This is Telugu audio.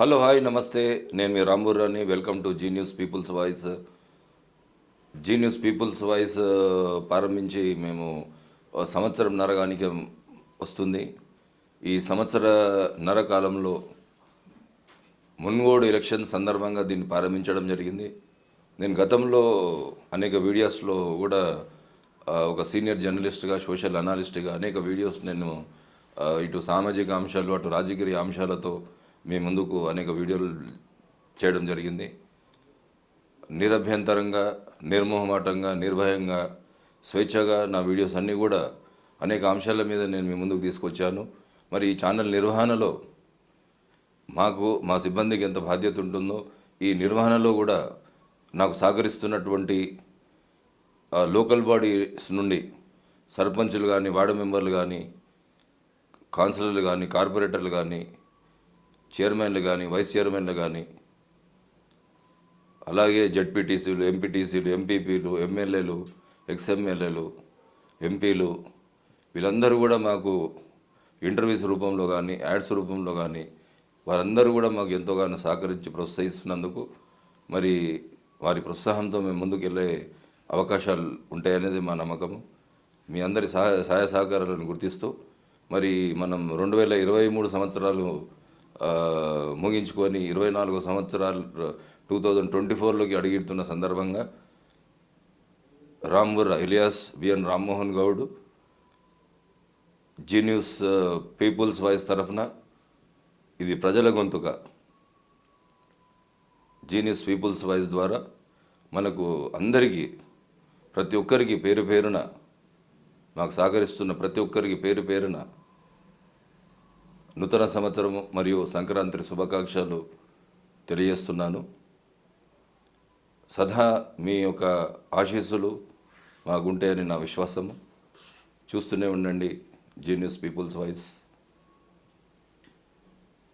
హలో హాయ్ నమస్తే నేను మీ రాంబూర్రాని welcome to Zee News people's voice Zee News people's voice ప్రారంభించి మేము uh, సంవత్సరం నరగానికి వస్తుంది. ఈ సంవత్సర నర కాలంలో మున్గోడు ఎలక్షన్ సందర్భంగా దీన్ని ప్రారంభించడం జరిగింది. నేను గతంలో అనేక వీడియోస్లో కూడా uh, ఒక సీనియర్ జర్నలిస్ట్గా సోషల్ అనాలిస్ట్గా అనేక వీడియోస్ నేను uh, ఇటు సామాజిక అంశాలు అటు రాజకీయ అంశాలతో మీ ముందుకు అనేక వీడియోలు చేయడం జరిగింది. నిరభ్యంతరంగా నిర్మోహమాటంగా నిర్భయంగా స్వేచ్ఛగా నా వీడియోస్ అన్నీ కూడా అనేక అంశాల మీద నేను మీ ముందుకు తీసుకొచ్చాను. మరి ఈ ఛానల్ నిర్వహణలో మాకు మా సిబ్బందికి ఎంత బాధ్యత ఉంటుందో ఈ నిర్వహణలో కూడా నాకు సహకరిస్తున్నటువంటి లోకల్ బాడీస్ నుండి సర్పంచులు కానీ వార్డు మెంబర్లు కానీ కౌన్సిలర్లు కానీ కార్పొరేటర్లు కానీ చైర్మన్లు కానీ వైస్ చైర్మన్లు కానీ అలాగే జడ్పీటీసీలు ఎంపీటీసీలు ఎంపీపీలు ఎమ్మెల్యేలు ఎక్స్ఎమ్మెల్యేలు ఎంపీలు వీళ్ళందరూ కూడా మాకు ఇంటర్వ్యూస్ రూపంలో కానీ యాడ్స్ రూపంలో కానీ వారందరూ కూడా మాకు ఎంతోగానో సహకరించి ప్రోత్సహిస్తున్నందుకు మరి వారి ప్రోత్సాహంతో మేము ముందుకు వెళ్ళే అవకాశాలు ఉంటాయనేది మా నమ్మకము. మీ అందరి సహాయ సహాయ సహకారాలను గుర్తిస్తూ మరి మనం రెండు వేల ఇరవై మూడు సంవత్సరాలు ముగించుకొని ఇరవై నాలుగు సంవత్సరాలు టూ థౌజండ్ ట్వంటీ ఫోర్లోకి అడుగుతున్న సందర్భంగా రాంబుర్ Ilias BN Rammohan Goud Zee News people's voice తరఫున ఇది ప్రజల గొంతుక. జీనియస్ పీపుల్స్ వాయిస్ ద్వారా మనకు అందరికీ ప్రతి ఒక్కరికి పేరు పేరున మాకు సహకరిస్తున్న ప్రతి ఒక్కరికి పేరు పేరున నూతన సంవత్సరము మరియు సంక్రాంతి శుభాకాంక్షలు తెలియజేస్తున్నాను. సదా మీ యొక్క ఆశీస్సులు మాకుంటాయని నా విశ్వాసము. చూస్తూనే ఉండండి. Genius peoples voice